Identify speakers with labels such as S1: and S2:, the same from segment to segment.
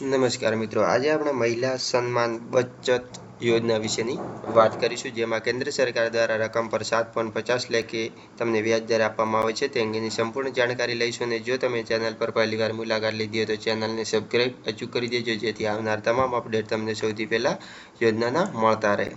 S1: નમસ્કાર મિત્રો, આજે આપણે મહિલા સન્માન બચત યોજના વિશેની વાત કરીશું, જેમાં કેન્દ્ર સરકાર દ્વારા રકમ પર સાત પોઈન્ટ પચાસ લેખે તમને વ્યાજ દર આપવામાં આવે છે. તે અંગેની સંપૂર્ણ જાણકારી લઈશું અને જો તમે ચેનલ પર પહેલીવાર મુલાકાત લીધી હોય તો ચેનલને સબસ્ક્રાઈબ અચૂક કરી દેજો, જેથી આવનાર તમામ અપડેટ તમને સૌથી પહેલાં યોજનાના મળતા રહે.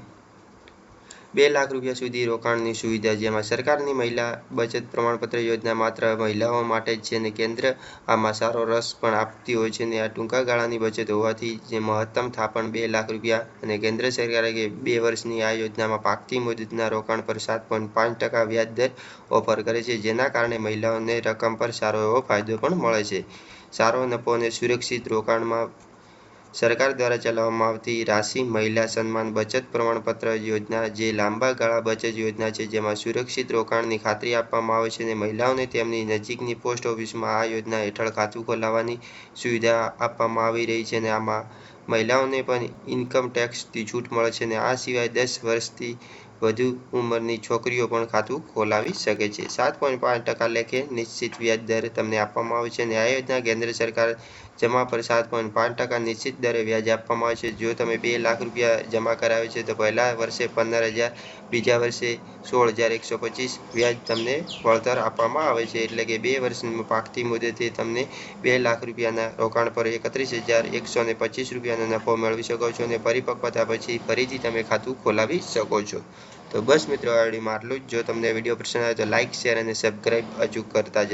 S1: બે લાખ રૂપિયા સુધી રોકાણની સુવિધા જેમાં સરકારની મહિલા બચત પ્રમાણપત્ર યોજના માત્ર મહિલાઓ માટે જ છે અને કેન્દ્ર આમાં સારો રસ પણ આપતી હોય છે અને આ ટૂંકા ગાળાની બચત હોવાથી જે મહત્તમ થાપણ બે લાખ રૂપિયા અને કેન્દ્ર સરકારે કે બે વર્ષની આ યોજનામાં પાકતી મુદતના રોકાણ પર સાત પોઈન્ટ પાંચ ટકા વ્યાજ દર ઓફર કરે છે, જેના કારણે મહિલાઓને રકમ પર સારો એવો ફાયદો પણ મળે છે. સારો નફો અને સુરક્ષિત રોકાણમાં સરકાર દ્વારા ચલાવવામાં આવતી રાશિ મહિલા સન્માન બચત પ્રમાણપત્ર યોજના જે લાંબા ગાળા બચત યોજના છે, જેમાં સુરક્ષિત રોકાણની ખાતરી આપવામાં આવે છે અને મહિલાઓને તેમની નજીકની પોસ્ટ ઓફિસમાં આ યોજના હેઠળ ખાતું ખોલાવવાની સુવિધા આપવામાં આવી રહી છે અને આમાં મહિલાઓને પણ ઇન્કમ ટેક્સથી છૂટ મળે છે અને આ સિવાય દસ વર્ષથી વધુ ઉંમરની છોકરીઓ પણ ખાતું ખોલાવી શકે છે. સાત પોઈન્ટ પાંચ ટકા લેખે નિશ્ચિત વ્યાજ દર તમને આપવામાં આવે છે અને આ યોજના કેન્દ્ર સરકાર જમા પર સાત પોઈન્ટ પાંચ ટકા નિશ્ચિત દરે વ્યાજ આપવામાં આવે છે. જો તમે બે લાખ રૂપિયા જમા કરાવે છે તો પહેલા વર્ષે પંદર હજાર, બીજા વર્ષે સોળ હજાર એકસો પચીસ વ્યાજ તમને વળતર આપવામાં આવે છે. એટલે કે બે વર્ષની પાકતી મુદતે તમને બે લાખ રૂપિયાના રોકાણ પર એકત્રીસ હજાર એકસો ને પચીસ રૂપિયાનો નફો મેળવી શકો છો અને પરિપક્વતા પછી ફરીથી તમે ખાતું ખોલાવી શકો છો. તો બસ મિત્રો, આ વિડીયોમાં આટલું જ. જો તમને વીડિયો પસંદ આવે તો લાઇક શેર અને સબસ્ક્રાઇબ હજુ કરતા જ